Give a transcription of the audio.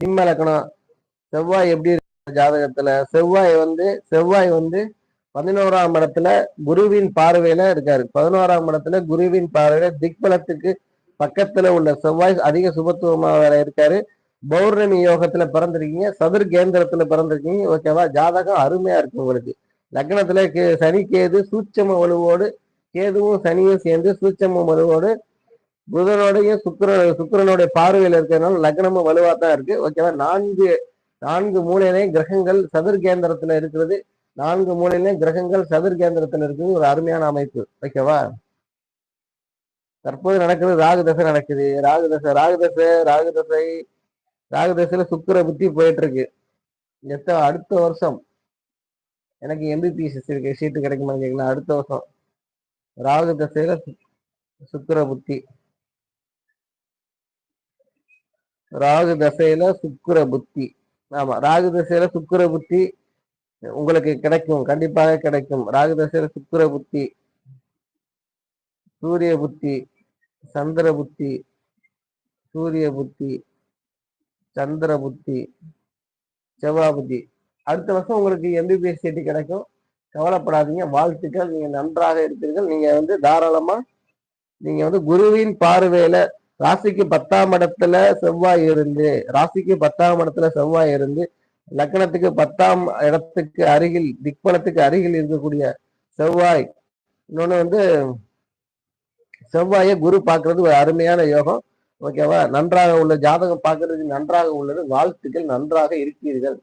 சிம்ம லக்னம் செவ்வாய் எப்படி இருக்கு ஜாதகத்துல? செவ்வாய் வந்து செவ்வாய் வந்து பதினோராம் இடத்துல குருவின் பார்வையில இருக்காரு. பதினோராம் இடத்துல குருவின் பார்வையில திக்பலத்துக்கு பக்கத்துல உள்ள செவ்வாய் அதிக சுபத்துவமா வேற இருக்காரு. பௌர்ணமி யோகத்துல பிறந்திருக்கீங்க சதுர் கேந்திரத்துல பிறந்திருக்கீங்க. ஓகேவா? ஜாதகம் அருமையா இருக்கு உங்களுக்கு. லக்னத்துல கே சனி கேது சூட்சம வலுவோடு கேதுவும் சனியும் சேர்ந்து சூட்சம வலுவோடு புதனுடைய சுக்கிர சுக்கிரனுடைய பார்வையில் இருக்கிறதுனால லக்னமும் வலுவா தான் இருக்கு. ஓகேவா? நான்கு நான்கு மூலையிலையும் கிரகங்கள் சதுர் கேந்திரத்துல இருக்கிறது. நான்கு மூலையிலையும் கிரகங்கள் சதுர் கேந்திரத்துல இருக்குது. ஒரு அருமையான அமைப்பு. ஓகேவா? தற்போது நடக்கிறது ராகு தசை நடக்குது. ராகு தசை ராகு தசை ராகு தசை. ராகு தசையில சுக்கிர புத்தி போயிட்டு இருக்கு எத்த அடுத்த வருஷம். எனக்கு எம்பிபிஎஸ் இருக்கு சீட்டு கிடைக்குமான்னு கேட்கலாம் அடுத்த வருஷம். ராகு தசையில சுக்கர புத்தி. ராகு தசையில சுக்கிர புத்தி. ஆமா ராகு தசையில சுக்கிர புத்தி உங்களுக்கு கிடைக்கும் கண்டிப்பாக கிடைக்கும். ராகு தசையில சுக்கிர புத்தி சூரிய புத்தி சந்திர புத்தி சூரிய புத்தி சந்திர புத்தி செவ்வாய் புத்தி. அடுத்த வருஷம் உங்களுக்கு எம்பிபிஎஸ் சீட்டு கிடைக்கும். கவலைப்படாதீங்க வாழ்த்துக்கள். நீங்க நன்றாக இருப்பீர்கள். நீங்க வந்து தாராளமா நீங்க வந்து குருவின் பார்வையில ராசிக்கு பத்தாம் இடத்துல செவ்வாய் இருந்து ராசிக்கு பத்தாம் இடத்துல செவ்வாய் இருந்து லக்னத்துக்கு பத்தாம் இடத்துக்கு அருகில் திக்பலத்துக்கு அருகில் இருக்கக்கூடிய செவ்வாய். இன்னொன்று வந்து செவ்வாயை குரு பார்க்கறது ஒரு அருமையான யோகம். ஓகேவா? நன்றாக உள்ள ஜாதகம் பார்க்கறதுக்கு நன்றாக உள்ளது. வாழ்த்துக்கள் நன்றாக இருக்கிறீர்கள்.